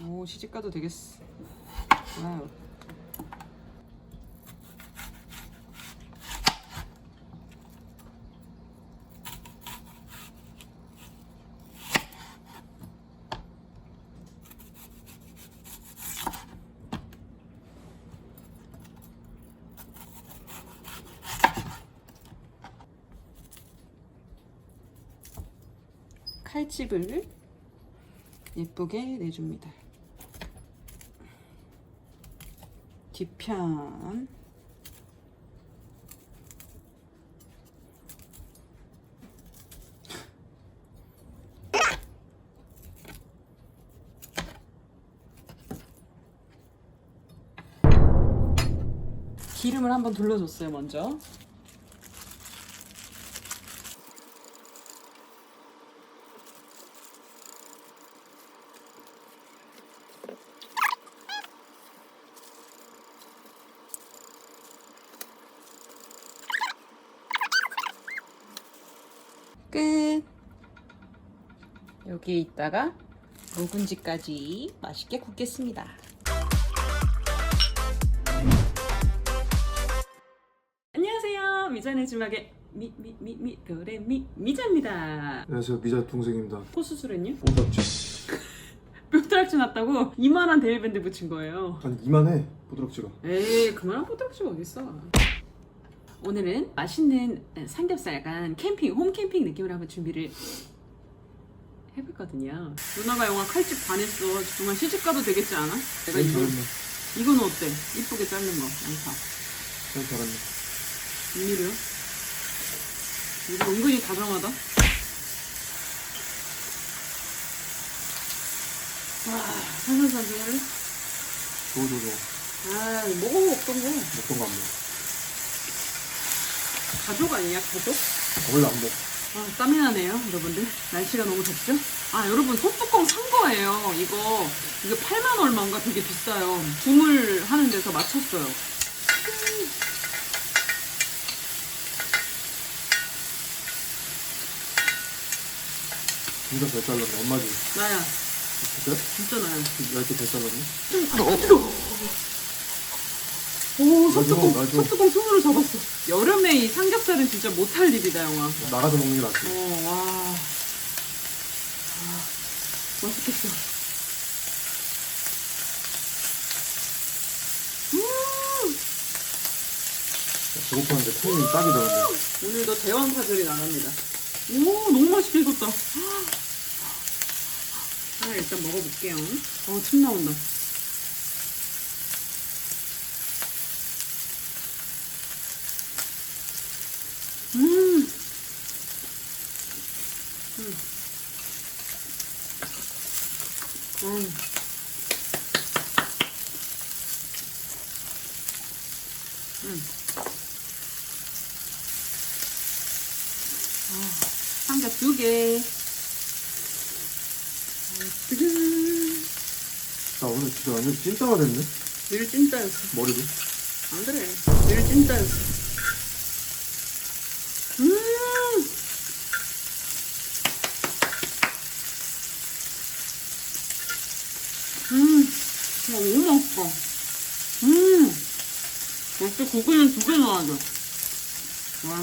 오 시집 가도 되겠어. 와우. 칼집을 예쁘게 내줍니다. 뒤편. 기름을 한번 둘러줬어요 먼저 끝 여기에 있다가 묵은지까지 맛있게 굽겠습니다. 안녕하세요. 미자네 주막의 미미미미 도레미 미자입니다. 안녕하세요. 미자 동생입니다. 코 수술했냐? 뽀닥지 뼈다락지 났다고? 이만한 데일밴드 붙인 거예요. 한 이만해 뽀드락지가. 에이 그만한 뽀드락지가 어딨어? 오늘은 맛있는 삼겹살 약간 캠핑 홈 캠핑 느낌으로 한번 준비를 해봤거든요. 누나가 영화 칼집 반했어. 정말 시집 가도 되겠지 않아? 내가 잘 이거 잘했네 이건 어때? 이쁘게 자른 거 양파. 잘 잘했네. 웬일이야? 이거 은근히 다정하다. 와 산산산산 할래? 좋아 좋아 좋아. 아 먹어 없던 거? 먹던 거안 먹어? 가족 아니야? 가족? 원래 안 먹어 아, 땀이 나네요, 여러분들. 날씨가 너무 덥죠? 아, 여러분, 소뚜껑 산 거예요. 이거, 이거 8만 얼마인가 되게 비싸요. 주물 하는 데서 맞췄어요. 진짜 잘 잘랐네 엄마지 나야, 진짜? 진짜 나야. 얇게 잘 잘랐네 아, 뜨거워. 오, 소뚜껑, 놔줘. 소뚜껑 손으로 잡았어. 여름에 이 삼겹살은 진짜 못할 일이다, 영화. 나가서 먹는 게 낫지 어, 와. 아, 맛있겠어. 음! 배고파는데 타이밍 딱이다 근데 오늘도 대왕 파절이 나갑니다. 오, 너무 맛있게 익었다. 하나 일단 먹어볼게요. 어, 침 나온다. 음. 음. 음. 음. 삼겹 두 개. 나 오늘 진짜 완전 찐따가 됐네 늘 찐따였어. 머리도 안 그래. 늘 찐따였어. 음! 음! 와, 너무 맛있다. 음! 역시 고기는 두 개 넣어야 돼. 와.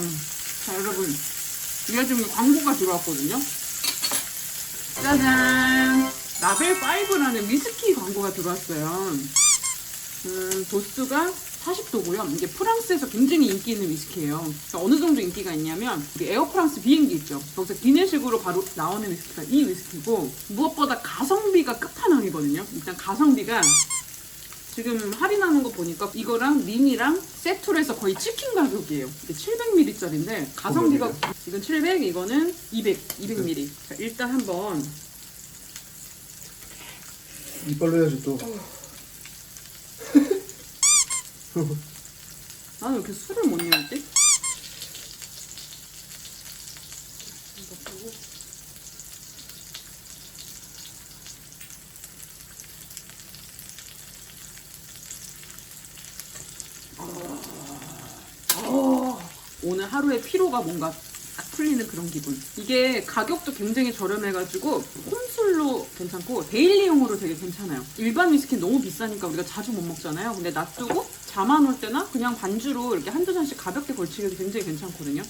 자, 여러분. 이게 지금 광고가 들어왔거든요. 짜잔! 라벨5라는 위스키 광고가 들어왔어요. 음, 도수가 40도고요. 이게 프랑스에서 굉장히 인기 있는 위스키예요. 그러니까 어느 정도 인기가 있냐면 에어프랑스 비행기 있죠. 거기서 기내식으로 바로 나오는 위스키가 이 위스키고 무엇보다 가성비가 끝판왕이거든요. 일단 가성비가 지금 할인하는 거 보니까 이거랑 림이랑 세트로 해서 거의 치킨 가격이에요. 이게 700ml짜리인데 가성비가 이건 700, 이거는 200, 200ml. 자, 일단 한번 이빨로 해야지 또 나는 왜 이렇게 술을 못 내었지? 이거 보고. 아, 아, 오늘 하루의 피로가 뭔가 딱 풀리는 그런 기분. 이게 가격도 굉장히 저렴해가지고 홈술로 괜찮고 데일리용으로 되게 괜찮아요. 일반 위스키 너무 비싸니까 우리가 자주 못 먹잖아요. 근데 놔두고 잠안 올 때나 그냥 반주로 이렇게 한두 잔씩 가볍게 걸치기도 굉장히 괜찮거든요.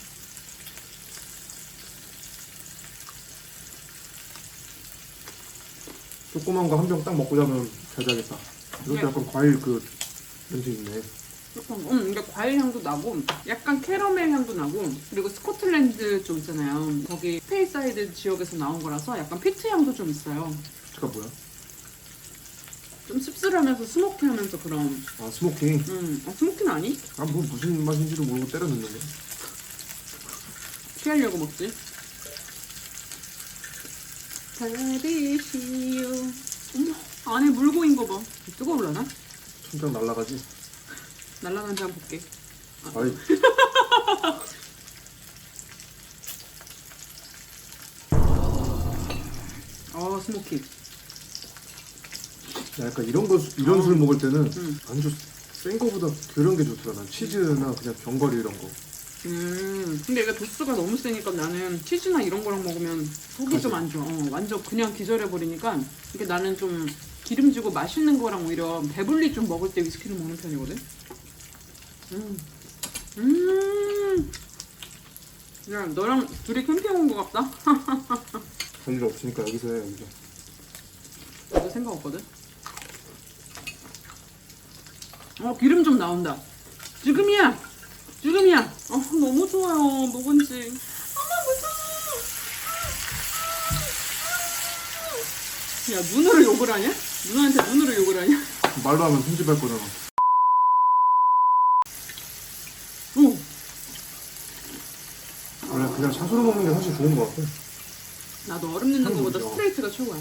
조그만 거 한 병 딱 먹고 자면 잘 자겠다. 이것도 네. 약간 과일 그 냄새 있네. 조금, 음, 그러니까 과일 향도 나고, 약간 캐러멜 향도 나고, 그리고 스코틀랜드 쪽 있잖아요. 거기 스테이사이드 지역에서 나온 거라서 약간 피트 향도 좀 있어요. 피트가 뭐야? 좀 씁쓸하면서 스모키하면서 그런, 아 스모킹. 음, 아, 스모키는 아니? 아뭐 무슨 맛인지도 모르고 때려 넣는 거. 피하려고 먹지. 다비시오. 어머, 안에 물 고인 거 봐. 뜨거울라나? 천장 날라가지. 날라간지 한번 볼게. 아이 어, 스모키. 나 약간 이런 거 이런 술 먹을 때는 음. 안주 센 거보다 그런 게 좋더라. 난 치즈나 그냥 견과류 이런 거. 음, 근데 이게 도수가 너무 세니까 나는 치즈나 이런 거랑 먹으면 속이 좀 안 좋아. 어, 완전 그냥 기절해 버리니까 이게 나는 좀 기름지고 맛있는 거랑 오히려 배불리 좀 먹을 때 위스키를 먹는 편이거든. 음, 음. 야, 너랑 둘이 캠핑 온거 같다? 별일 없으니까 여기서 해 여기서. 나도 생각 없거든. 어, 기름 좀 나온다. 지금이야! 지금이야! 어, 너무 좋아요. 묵은지. 어머, 무서워! 야, 눈으로 욕을 하냐? 누나한테 눈으로 욕을 하냐? 말로 하면 편집할 거잖아. 오! 원래 그냥 샷으로 먹는 게 사실 좋은 거 같아. 나도 얼음 넣는 것보다 오죠. 스트레이트가 최고야.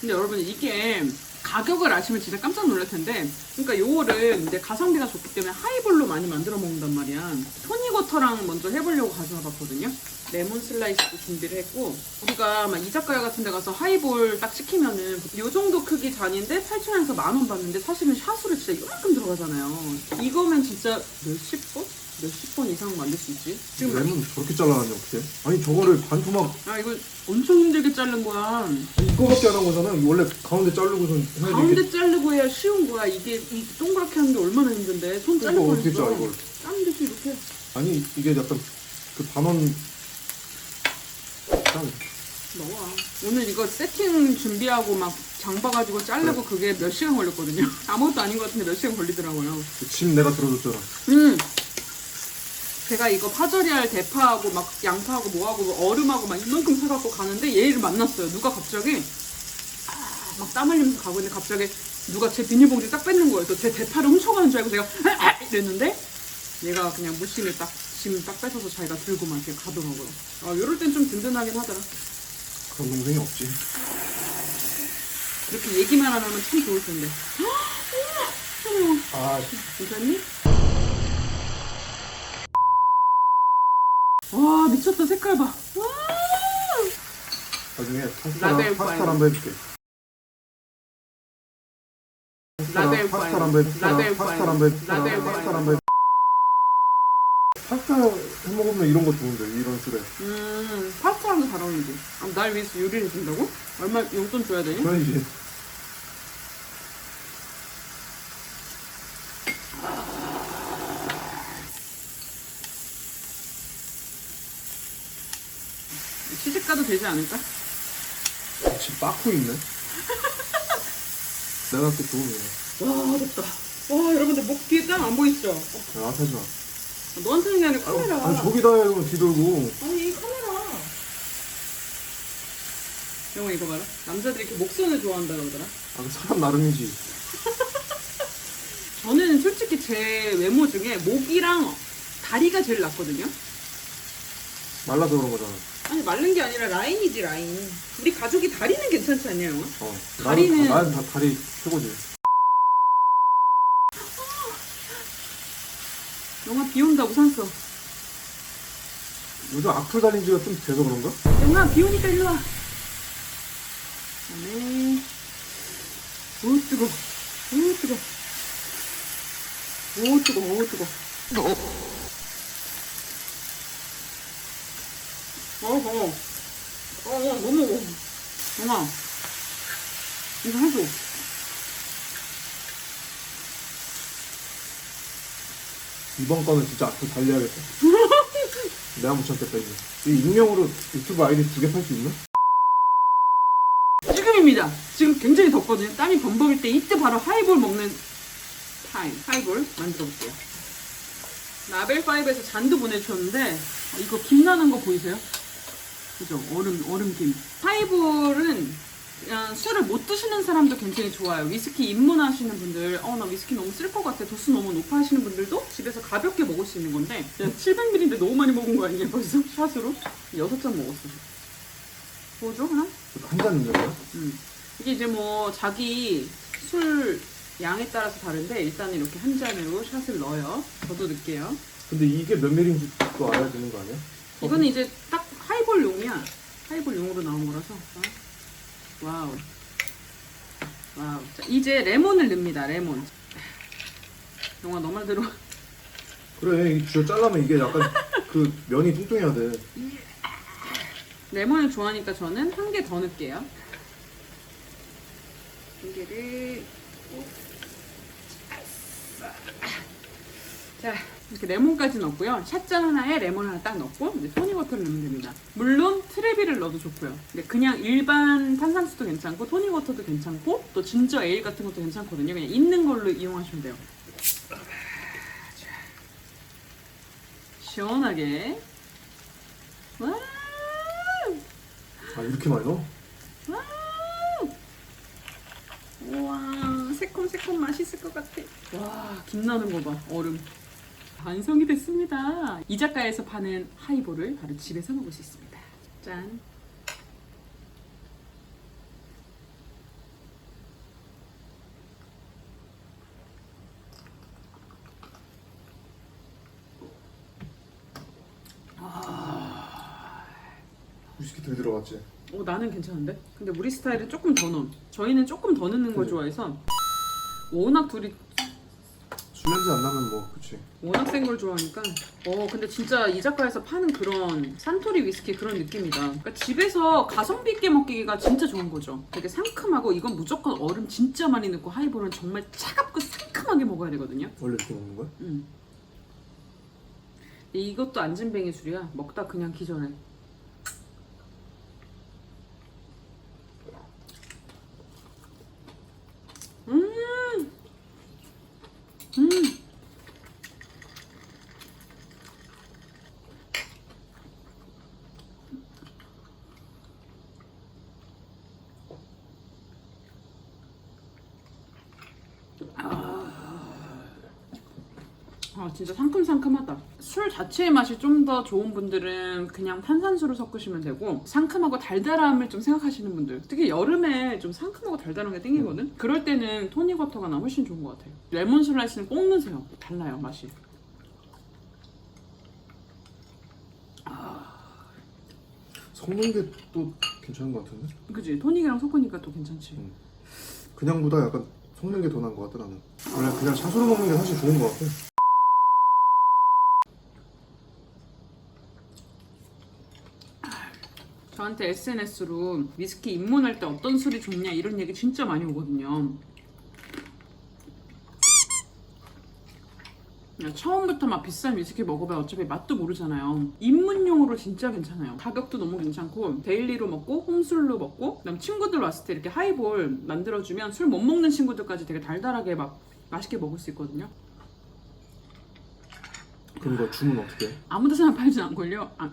근데 여러분 이게 가격을 아시면 진짜 깜짝 놀랄 텐데, 그러니까 요거를 이제 가성비가 좋기 때문에 하이볼로 많이 만들어 먹는단 말이야. 토니워터랑 먼저 해보려고 가져와 봤거든요. 레몬 슬라이스도 준비를 했고, 우리가 막 이자카야 같은 데 가서 하이볼 딱 시키면은 요 정도 크기 잔인데 8,000원에서 만 원 받는데 사실은 샷으로 진짜 이만큼 들어가잖아요. 이거면 진짜 몇십 번? 몇십 번 이상 만들 수 있지? 지금 레몬 저렇게 잘라놨냐 어떻게? 아니 저거를 반토막 아 이거 엄청 힘들게 자른 거야. 이거밖에 안 한 거잖아. 원래 가운데 자르고선. 이렇게 가운데 자르고 해야 쉬운 거야. 이게 이 동그랗게 하는 게 얼마나 힘든데 손 이거 자르고 어떻게 짜 이걸? 짜면 되지 이렇게. 아니 이게 약간 그 반원 짠. 나와. 오늘 이거 세팅 준비하고 막 장봐 가지고 자르고 그게 몇 시간 걸렸거든요. 아무것도 아닌 것 같은데 몇 시간 걸리더라고요. 짐 내가 들어줬잖아. 음. 제가 이거 파절이할 대파하고 막 양파하고 뭐하고 뭐 얼음하고 막 이만큼 사갖고 가는데 얘를 만났어요. 누가 갑자기 아, 막땀 흘리면서 가고 있는데 갑자기 누가 제 비닐봉지 딱 뺏는 거예요. 그래서 제 대파를 훔쳐가는 줄 알고 제가 아, 이랬는데 얘가 그냥 무심히 딱 짐 딱 뺏어서 자기가 들고 막 이렇게 가더라고요. 아, 이럴 땐 좀 든든하긴 하더라. 그런 동생이 없지. 이렇게 얘기만 안 하면 참 좋을 텐데. 어머, 아 괜찮니? 와 미쳤다 색깔 봐. 와. 나중에 파스타랑 파일. 파스타를 한번 해줄게. 라벨 파일. 한번 해줄게. 라벨 파스타를 파일. 한번 해줄게. 라벨 파스타를 파일. 한번 해줄게. 파스타 해 먹으면 이런 거 좋은데 이런 술에. 음 파스타랑도 잘 어울리지. 아, 날 위해서 요리를 해준다고? 얼마 용돈 줘야 되니? 그래야지. 시집 가도 되지 않을까? 집 빠꾸 있네. 내가 또 거야. 와 덥다. 와 여러분들 목 뒤에 땀 안 보이시죠? 어, 야, 앞하지 마. 너한테 하는 게 아니라 카메라. 아니 저기다 해 그럼 뒤돌고. 아니 이 카메라. 영화 이거 봐라. 남자들이 이렇게 목선을 좋아한다 그러더라. 아, 그 사람 나름이지. 저는 솔직히 제 외모 중에 목이랑 다리가 제일 낫거든요. 말라서 그런 거잖아. 아니 마른 게 아니라 라인이지 라인. 우리 가족이 다리는 괜찮지 않냐 영화? 어. 다리는- 나는, 다- 나는 다 다리 최고지. 영화 비 온다 우산 써. 요즘 악플 달린 지가 좀 돼서 그런가? 영화 비 오니까 일로 와. 네. 오 뜨거. 오 뜨거. 오 뜨거. 오 뜨거. 어. 어, 어, 너무. 영아, 이거 해줘. 이번 거는 진짜 앞으로 달려야겠다. 내가 못 참겠다 이제. 이 익명으로 유튜브 아이디 두 개 팔 수 있나? 지금입니다. 지금 굉장히 덥거든요. 땀이 범벅일 때 이때 바로 하이볼 먹는 타임. 하이볼 만들어 볼게요. 라벨5에서 잔도 보내주셨는데 어, 이거 김 나는 거 보이세요? 그죠? 얼음, 얼음 김. 하이볼은 그냥 술을 못 드시는 사람도 굉장히 좋아요. 위스키 입문하시는 분들, 어, 나 위스키 너무 쓸 것 같아. 도수 너무 높아 하시는 분들도 집에서 가볍게 먹을 수 있는 건데, 700ml인데 너무 많이 먹은 거 아니에요, 벌써? 샷으로? 6잔 먹었어. 뭐죠, 하나? 한잔 있는 거야? 음. 이게 이제 뭐 자기 술 양에 따라서 다른데 일단 이렇게 한 잔으로 샷을 넣어요. 저도 넣을게요. 근데 이게 몇 밀인지 또 알아야 되는 거 아니야? 이거는 이제 딱 하이볼용이야. 하이볼용으로 나온 거라서. 자, 와우. 와우. 자, 이제 레몬을 넣습니다. 레몬. 영화 너 말 대로 그래 이 주저 잘라면 이게 약간 그 면이 뚱뚱해야 돼. 레몬을 좋아하니까 저는 한 개 더 넣을게요. 한 개를 꼭. 자, 이렇게 레몬까지 넣고요. 샷잔 하나에 레몬 하나 딱 넣고 이제 토닉워터를 넣으면 됩니다. 물론 트레비를 넣어도 좋고요. 근데 그냥 일반 탄산수도 괜찮고 토닉워터도 괜찮고 또 진저 에일 같은 것도 괜찮거든요. 그냥 있는 걸로 이용하시면 돼요. 자, 시원하게. 와! 아 이렇게 많이 넣어? 우와 새콤새콤 맛있을 것 같아 와 김나는 거 봐 얼음 완성이 됐습니다 이 작가에서 파는 하이볼을 바로 집에서 먹을 수 있습니다 짠 위스키 덜 들어갔지? 어, 나는 괜찮은데? 근데 우리 스타일은 조금 더 넣어 저희는 조금 더 넣는 걸. 좋아해서 워낙 둘이 술 냄새 안 나면 뭐 그치. 워낙 센 걸 좋아하니까 어 근데 진짜 이 작가에서 파는 그런 산토리 위스키 그런 느낌이다 그러니까 집에서 가성비 있게 먹기가 진짜 좋은 거죠 되게 상큼하고 이건 무조건 얼음 진짜 많이 넣고 하이볼은 정말 차갑고 상큼하게 먹어야 되거든요 원래 이렇게 먹는 거야? 음. 이것도 안진뱅이 술이야 먹다 그냥 기절해 음! 음! 아 진짜 상큼상큼하다. 술 자체의 맛이 좀 더 좋은 분들은 그냥 탄산수를 섞으시면 되고 상큼하고 달달함을 좀 생각하시는 분들 특히 여름에 좀 상큼하고 달달한 게 땡기거든? 그럴 때는 토닉워터가 나 훨씬 좋은 것 같아요. 레몬 슬라이스는 꼭 넣으세요. 달라요 맛이. 섞는 게 또 괜찮은 거 같은데? 그지? 토닉이랑 섞으니까 또 괜찮지. 음. 그냥보다 약간 섞는 게 더 나은 것 같다 나는. 원래 그냥 샷으로 먹는 게 사실 좋은 것 같아. 저한테 SNS로 위스키 입문할 때 어떤 술이 좋냐 이런 얘기 진짜 많이 오거든요. 처음부터 막 비싼 위스키 먹어봐야 어차피 맛도 모르잖아요. 입문용으로 진짜 괜찮아요. 가격도 너무 괜찮고 데일리로 먹고 홈술로 먹고 그다음 친구들 왔을 때 이렇게 하이볼 만들어주면 술 못 먹는 친구들까지 되게 달달하게 막 맛있게 먹을 수 있거든요. 그럼 이거 주문 어떻게 해? 아무 데서나 팔진 않걸요. 아,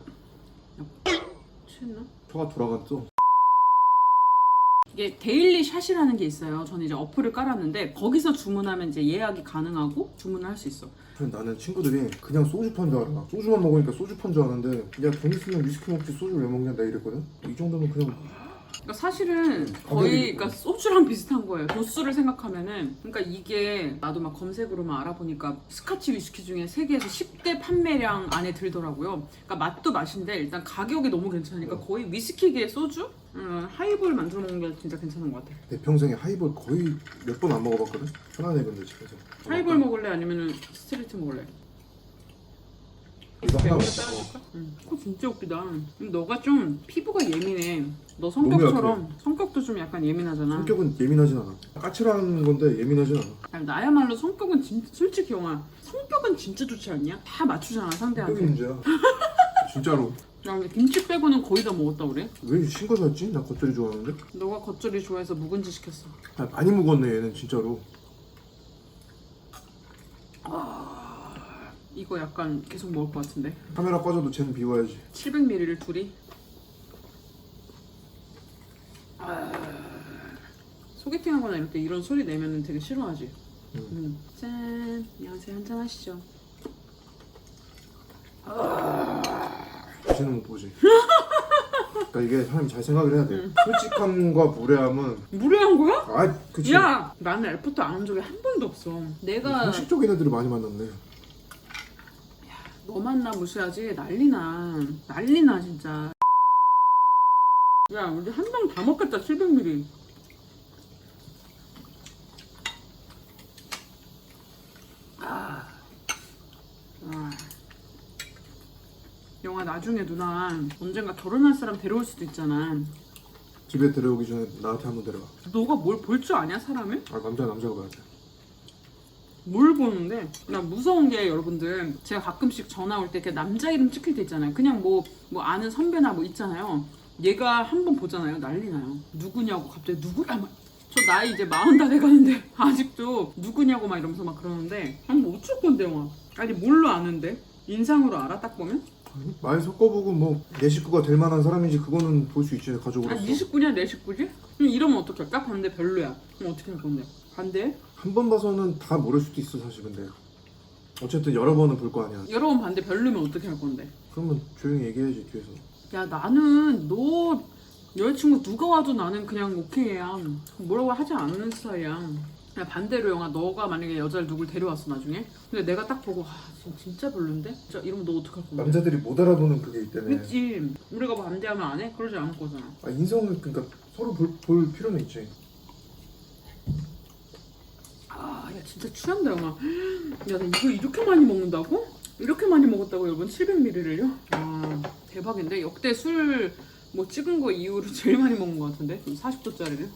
취했나? 혀가 돌아갔죠? 이게 데일리 샷이라는 게 있어요. 저는 이제 어플을 깔았는데 거기서 주문하면 이제 예약이 가능하고 주문을 할 수 있어. 그냥 나는 친구들이 그냥 소주 판줄 알아. 소주만 먹으니까 소주 판줄 아는데 야 돈 있으면 위스키 먹지 소주 왜 먹냐 내가 이랬거든? 이 정도면 그냥 그러니까 사실은 가격이- 거의 그러니까 소주랑 비슷한 거예요. 도수를 생각하면은 그러니까 이게 나도 막 검색으로만 알아보니까 스카치 위스키 중에 세계에서 10대 판매량 안에 들더라고요. 그러니까 맛도 맛인데 일단 가격이 너무 괜찮으니까 거의 위스키계 소주? 음, 하이볼 만들어 먹는 게 진짜 괜찮은 것 같아요. 내 평생에 하이볼 거의 몇 번 안 먹어봤거든? 편안해 근데 집에서 하이볼 먹을래 아니면은 스트레이트 먹을래? 이거 하나? 응. 코 진짜 웃기다. 너가 좀 피부가 예민해. 너 성격처럼 성격도 좀 약간 예민하잖아. 성격은 예민하진 않아. 까칠한 건데 예민하진 않아. 아니, 나야말로 성격은 진짜 솔직히 영아 성격은 진짜 좋지 않냐? 다 맞추잖아 상대한테. 문제야. 진짜로. 야 근데 김치 빼고는 거의 다 먹었다 그래? 왜 신거 샀지? 나 겉절이 좋아하는데. 너가 겉절이 좋아해서 묵은지 시켰어. 아, 많이 묵었네 얘는 진짜로. 이거 약간 계속 먹을 것 같은데. 카메라 꺼져도 쟤는 비워야지. 700ml를 둘이. 아... 소개팅 하거나 이럴 때 이런 소리 내면 되게 싫어하지. 응. 음. 짠. 안녕하세요. 한잔 하시죠. 다시는 못 보지. 그러니까 이게 사람이 잘 생각을 해야 돼. 솔직함과 무례함은 무례한 거야? 아 그치. 야, 나는 엘포트 안온 적이 한 번도 없어. 내가 형식적인 애들을 많이 만났네. 너 만 나 무시하지 난리나. 난리나 진짜. 야, 우리 한 병 다 먹겠다. 700ml. 아. 아. 영아 나중에 누나 언젠가 결혼할 사람 데려올 수도 있잖아. 집에 데려오기 전에 나한테 한번 데려가. 너가 뭘 볼 줄 아냐 사람을? 아 남자 남자가 봐야 돼. 뭘 보는데? 나 무서운 게 여러분들 제가 가끔씩 전화 올 때 이렇게 남자 이름 찍힐 때 있잖아요. 그냥 뭐 뭐 아는 선배나 뭐 있잖아요. 얘가 한 번 보잖아요. 난리 나요. 누구냐고 갑자기 누구야? 막 저 나이 이제 마흔 다 돼가는데 아직도 누구냐고 막 이러면서 막 그러는데 아니 뭐 어쩔 건데 와 아니 뭘로 아는데? 인상으로 알아? 딱 보면? 아니, 말 섞어보고 뭐 내 식구가 될 만한 사람인지 그거는 볼 수 있지 가족으로서. 아니 네 식구냐 내 식구지? 그럼 이러면 어떡해 딱 봤는데 별로야. 그럼 어떻게 할 건데 반대? 한번 봐서는 다 모를 수도 있어 사실 근데. 어쨌든 여러 번은 볼 거 아니야. 여러 번 반대 별로면 어떻게 할 건데 그러면 조용히 얘기해야지 뒤에서. 야 나는 너 여자친구 누가 와도 나는 그냥 오케이야 뭐라고 하지 않는 스타일이야 야 반대로 영아 너가 만약에 여자를 누굴 데려왔어 나중에 근데 내가 딱 보고 아 진짜, 진짜 별론데? 진짜 이러면 너 어떡할 건데? 남자들이 못 알아보는 그게 있다며. 그치 우리가 반대하면 안 해? 그러지 않을 거잖아 아 인성을 그러니까 서로 볼, 볼 필요는 있지. 아야 진짜 취한다 영아 야나 이거 이렇게 많이 먹는다고? 이렇게 많이 먹었다고 여러분 700ml를요? 아 대박인데 역대 술 뭐 찍은 거 이후로 제일 많이 먹은 것 같은데 40도짜리를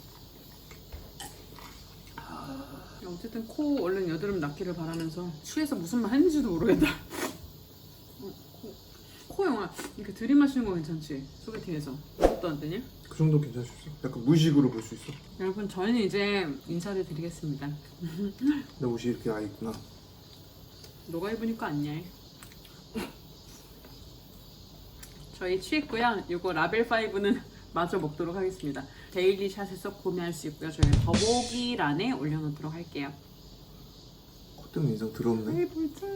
어쨌든 코 얼른 여드름 낫기를 바라면서 취해서 무슨 말 했는지도 모르겠다 어, 코, 코 영아 이렇게 들이마시는 거 괜찮지? 소개팅에서 그것도 안 되니? 그 정도 괜찮을 수 있어. 약간 무의식으로 볼 수 있어. 여러분 저희는 이제 인사를 드리겠습니다 내 옷이 이렇게 아 있구나. 너가 입으니까 안냐 저희 취했고요 이거 라벨 5는 마저 먹도록 하겠습니다 데일리 샷에서 구매할 수 있고요 저희 더보기란에 올려놓도록 할게요 콧등 인상 더럽네. 아이 볼짜